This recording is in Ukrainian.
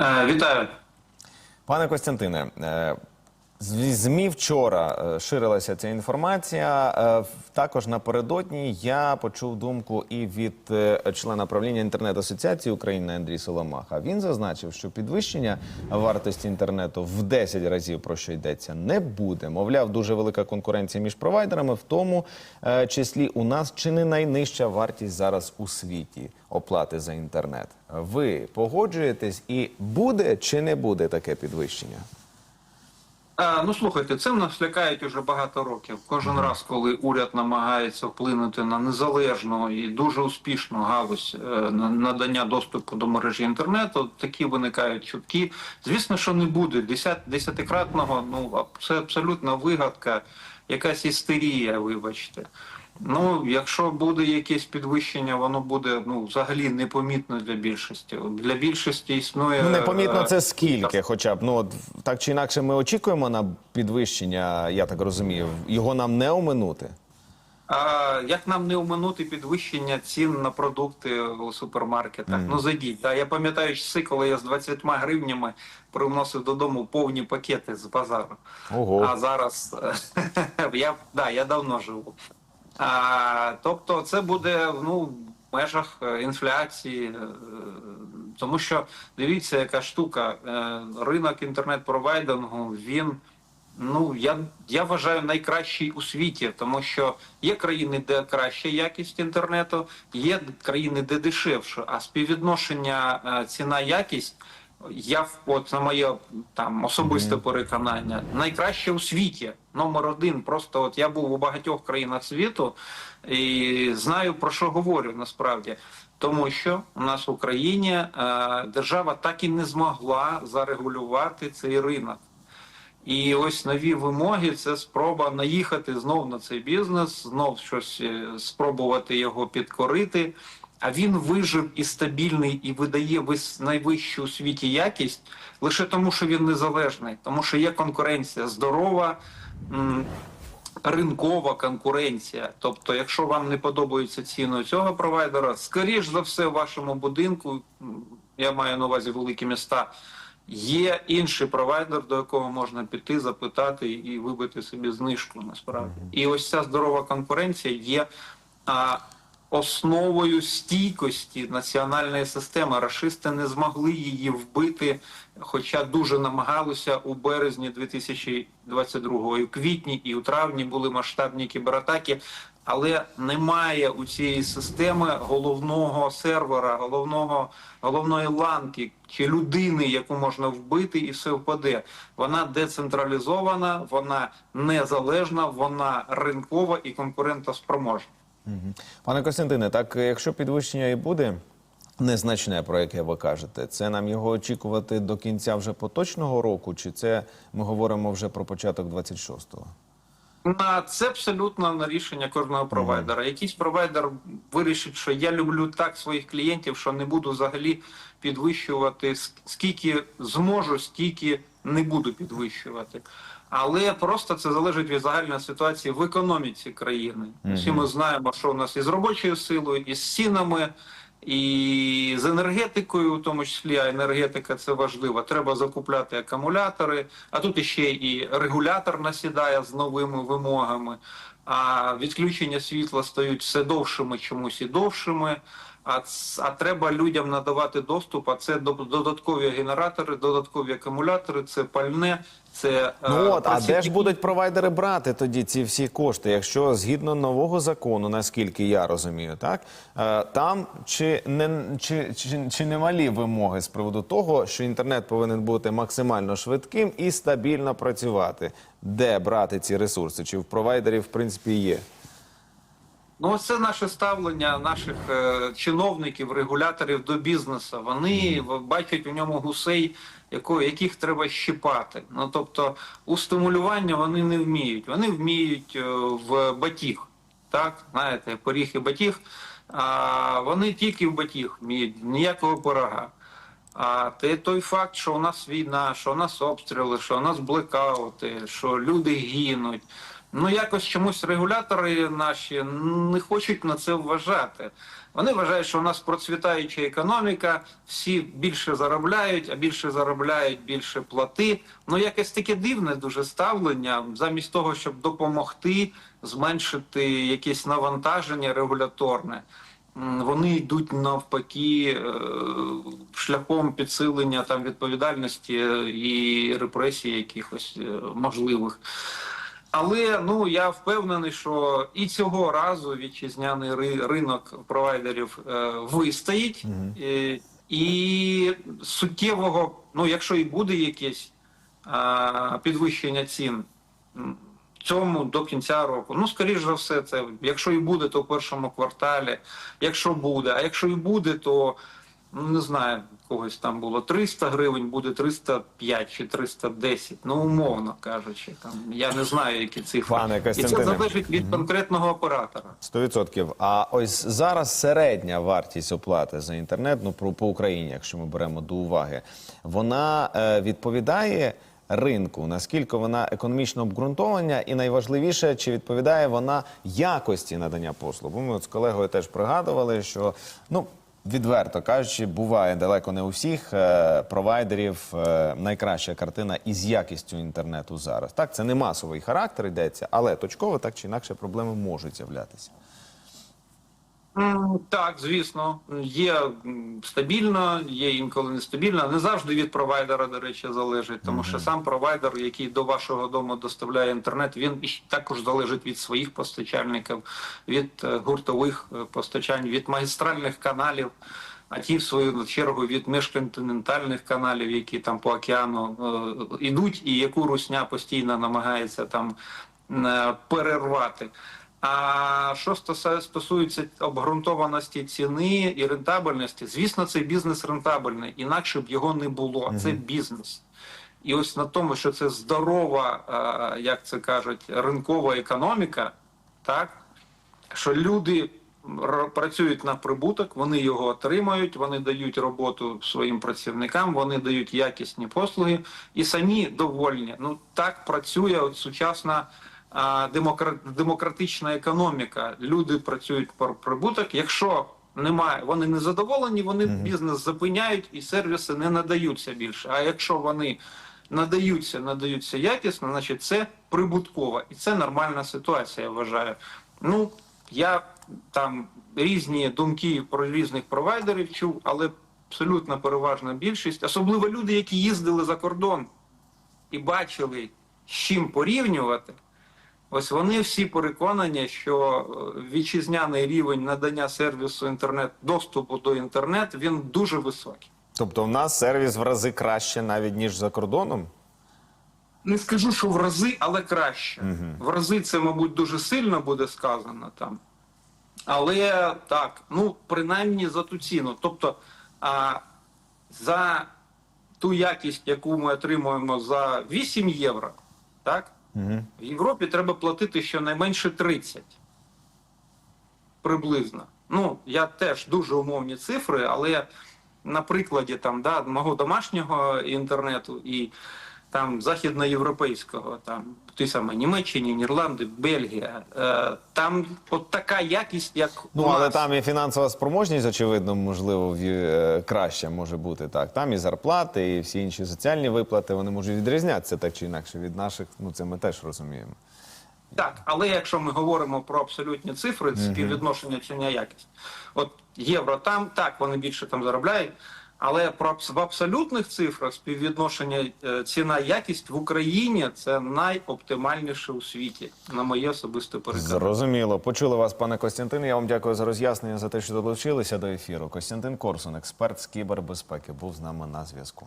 Е, Вітаю. Пане Костянтине, е, з ЗМІ вчора е, ширилася ця інформація. Е, Також напередодні я почув думку і від е, члена правління інтернет-асоціації України Андрій Соломаха. Він зазначив, що підвищення вартості інтернету в 10 разів про що йдеться не буде. Мовляв, дуже велика конкуренція між провайдерами, в тому числі у нас чи не найнижча вартість зараз у світі оплати за інтернет. Ви погоджуєтесь і буде чи не буде таке підвищення? Е, Ну слухайте, цим нас лякають уже багато років. Кожен раз, коли уряд намагається вплинути на незалежну і дуже успішну галузь е, на- надання доступу до мережі інтернету, такі виникають чутки. Звісно, що не буде Десят, десятикратного. Ну це абсолютно вигадка, якась істерія, вибачте. Ну, якщо буде якесь підвищення, воно буде ну взагалі непомітно для більшості. Для більшості існує Ну, непомітно е, це скільки, хоча б ну от так чи інакше, ми очікуємо на підвищення. Я так розумію, його нам не оминути. А як нам не оминути підвищення цін на продукти у супермаркетах? Ну зайдіть. Да. Я пам'ятаю часи, коли я з 20 гривнями приносив додому повні пакети з базару. Ого. А зараз е, я, да, я давно живу. Тобто це буде ну, в межах е, інфляції, е, тому що дивіться, яка штука. е, Ринок інтернет-провайдингу, він. Ну, я, я вважаю найкращий у світі, тому що є країни, де краща якість інтернету, є країни, де дешевше, а співвідношення е, ціна-якість, я от на моє там особисте переконання, найкраще у світі. Номер один. Просто от я був у багатьох країнах світу і знаю про що говорю насправді. Тому що у нас в Україні е, держава так і не змогла зарегулювати цей ринок. І ось нові вимоги це спроба наїхати знов на цей бізнес, знов щось е, спробувати його підкорити. А він вижив і стабільний, і видає найвищу у світі якість лише тому, що він незалежний, тому що є конкуренція здорова. Ринкова конкуренція. Тобто, якщо вам не подобаються ціни цього провайдера, скоріш за все, в вашому будинку, я маю на увазі великі міста, Є інший провайдер, до якого можна піти, запитати і вибити собі знижку насправді. І ось ця здорова конкуренція є а, основою стійкості національної системи. Рашисти не змогли її вбити, хоча дуже намагалися у березні 2022 і в квітні і у травні були масштабні кібератаки. Але немає у цієї системи головного сервера, головного головної ланки чи людини, яку можна вбити, і все впаде. Вона децентралізована, вона незалежна, вона ринкова і конкурентоспроможна. Пане Костянтине, так якщо підвищення і буде незначне, про яке ви кажете, це нам його очікувати до кінця вже поточного року, чи це ми говоримо вже про початок 26-го? На це абсолютно на рішення кожного провайдера. Якийсь провайдер вирішить, що я люблю так своїх клієнтів, що не буду взагалі підвищувати скільки зможу, стільки не буду підвищувати. Але просто це залежить від загальної ситуації в економіці країни. Всі ми знаємо, що у нас із робочою силою, і з цінами. І з енергетикою, в тому числі, а енергетика це важливо. Треба закупляти акумулятори. А тут іще і регулятор насідає з новими вимогами. А відключення світла стають все довшими, чомусь і довшими. А, а треба людям надавати доступ. А це до- додаткові генератори, додаткові акумулятори, це пальне, це е, Ну от, а де ж будуть провайдери брати тоді ці всі кошти, якщо згідно нового закону, наскільки я розумію, так е, там чи не чи, чи, чи немалі вимоги з приводу того, що інтернет повинен бути максимально швидким і стабільно працювати? Де брати ці ресурси? Чи в провайдерів в принципі є? Ну, це наше ставлення наших е, чиновників, регуляторів до бізнесу. Вони бачать у ньому гусей, яко, яких треба щипати. Ну тобто, у стимулювання вони не вміють. Вони вміють е, в батіг. Так, знаєте, поріг і батіг. А вони тільки в батіг вміють, ніякого пирога. А те той факт, що у нас війна, що у нас обстріли, що у нас блекаути, що люди гинуть. Ну якось чомусь регулятори наші не хочуть на це вважати. Вони вважають, що у нас процвітаюча економіка, всі більше заробляють, а більше заробляють, більше плати. Ну якесь таке дивне дуже ставлення, замість того, щоб допомогти зменшити якесь навантаження регуляторне. Вони йдуть навпаки е, шляхом підсилення там відповідальності е, і репресій якихось е, можливих. Але ну я впевнений, що і цього разу вітчизняний ри- ринок провайдерів е, вистоїть, е, і суттєвого, ну якщо і буде якесь е, підвищення цін. Цьому до кінця року. Ну, скоріш за все, це якщо і буде, то в першому кварталі. Якщо буде, а якщо і буде, то ну не знаю, когось там було 300 гривень, буде 305 чи 310, ну умовно кажучи. Там я не знаю, які цифри. Пане І це Костянтине. залежить від конкретного оператора. 100%. А ось зараз середня вартість оплати за інтернет, ну про по Україні, якщо ми беремо до уваги, вона е, відповідає ринку, наскільки вона економічно обґрунтована, і найважливіше, чи відповідає вона якості надання послуг. Бо ми от з колегою теж пригадували, що ну. Відверто кажучи, буває далеко не у всіх е, провайдерів е, найкраща картина із якістю інтернету зараз. Так, це не масовий характер йдеться, але точково так чи інакше проблеми можуть з'являтися. Так, звісно, є стабільно, є інколи нестабільно. Не завжди від провайдера, до речі, залежить, тому що сам провайдер, який до вашого дому доставляє інтернет, він також залежить від своїх постачальників, від е, гуртових е, постачань, від магістральних каналів. А ті, в свою чергу, від міжконтинентальних каналів, які там по океану е, ідуть, і яку русня постійно намагається там е, перервати. А що стосується обґрунтованості ціни і рентабельності, звісно, цей бізнес рентабельний, інакше б його не було. Це бізнес. І ось на тому, що це здорова, е, як це кажуть, ринкова економіка, так що люди працюють на прибуток, вони його отримають, вони дають роботу своїм працівникам, вони дають якісні послуги і самі довольні. Ну так працює от сучасна демократична економіка. Люди працюють про прибуток. Якщо немає, вони не задоволені, вони бізнес зупиняють і сервіси не надаються більше. А якщо вони надаються, надаються якісно, значить це прибуткова, і це нормальна ситуація. Я вважаю. Ну я там різні думки про різних провайдерів чув, але абсолютно переважна більшість, особливо люди, які їздили за кордон і бачили, з чим порівнювати. Ось вони всі переконані, що е, вітчизняний рівень надання сервісу інтернет, доступу до інтернету, він дуже високий. Тобто, в нас сервіс в рази краще навіть ніж за кордоном. Не скажу, що в рази, але краще. В рази це, мабуть, дуже сильно буде сказано там. Але так, ну, принаймні за ту ціну. Тобто, а, за ту якість, яку ми отримуємо за 8 євро, так? В Європі треба платити щонайменше 30. Приблизно. Ну, я теж дуже умовні цифри, але на прикладі там, да, мого домашнього інтернету і там західноєвропейського, там ті саме Німеччині, Нідерланди, Бельгія. Е, там от така якість, як Ну, у але там і фінансова спроможність, очевидно, можливо, в- е, краща може бути так. Там і зарплати, і всі інші соціальні виплати вони можуть відрізнятися так чи інакше від наших. Ну це ми теж розуміємо. Так, але якщо ми говоримо про абсолютні цифри, співвідношення ціна якість. От євро там, так, вони більше там заробляють, але про в абсолютних цифрах співвідношення е, ціна якість в Україні це найоптимальніше у світі, на моє особисте переконання. Зрозуміло. Почули вас, пане Костянтин. Я вам дякую за роз'яснення за те, що долучилися до ефіру. Костянтин Корсун, експерт з кібербезпеки, був з нами на зв'язку.